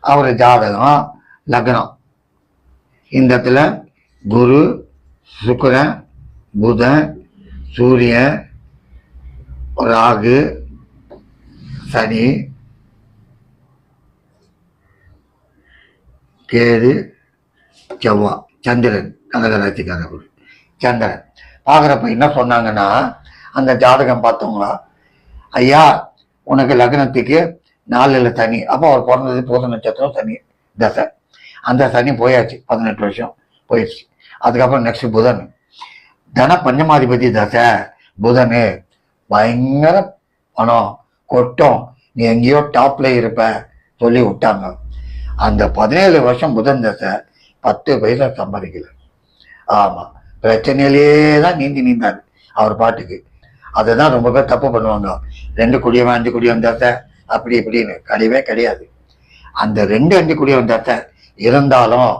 அவர் ஜாதகம் லக்னம். இந்த இடத்துல குரு சுக்கரன் புதன் சூரியன் ராகு சனி கேது செவ்வா சந்திரன் கனகராசிக்காரர் சந்திரன். பார்க்குறப்ப என்ன சொன்னாங்கன்னா அந்த ஜாதகம் பார்த்தவங்களா ஐயா உனக்கு லக்னத்துக்கு நாலுல சனி அப்போ அவர் பிறந்தது பூத நட்சத்திரம் சனி தசை அந்த சனி போயாச்சு பதினெட்டு வருஷம் போயிடுச்சு. அதுக்கப்புறம் நெக்ஸ்ட் புதன். தன பஞ்சமாதிபதி தசை புதனு. பயங்கர பணம் கொட்டும். நீ எங்கேயோ டாப்ல இருப்ப சொல்லி விட்டாங்க. அந்த பதினேழு வருஷம் புதன் தசை பத்து பைசா சம்பாதிக்கல. ஆமாம் பிரச்சனையிலேயே தான் நீந்தி நீந்தாரு. அவர் பாட்டுக்கு. அதை தான் ரொம்ப பேர் தப்பு பண்ணுவாங்க. ரெண்டு குடியவன் அஞ்சு குடியவன் தசை. அப்படி இப்படின்னு கிடையவே கிடையாது. அந்த ரெண்டு அஞ்சு வந்தாத்த இருந்தாலும்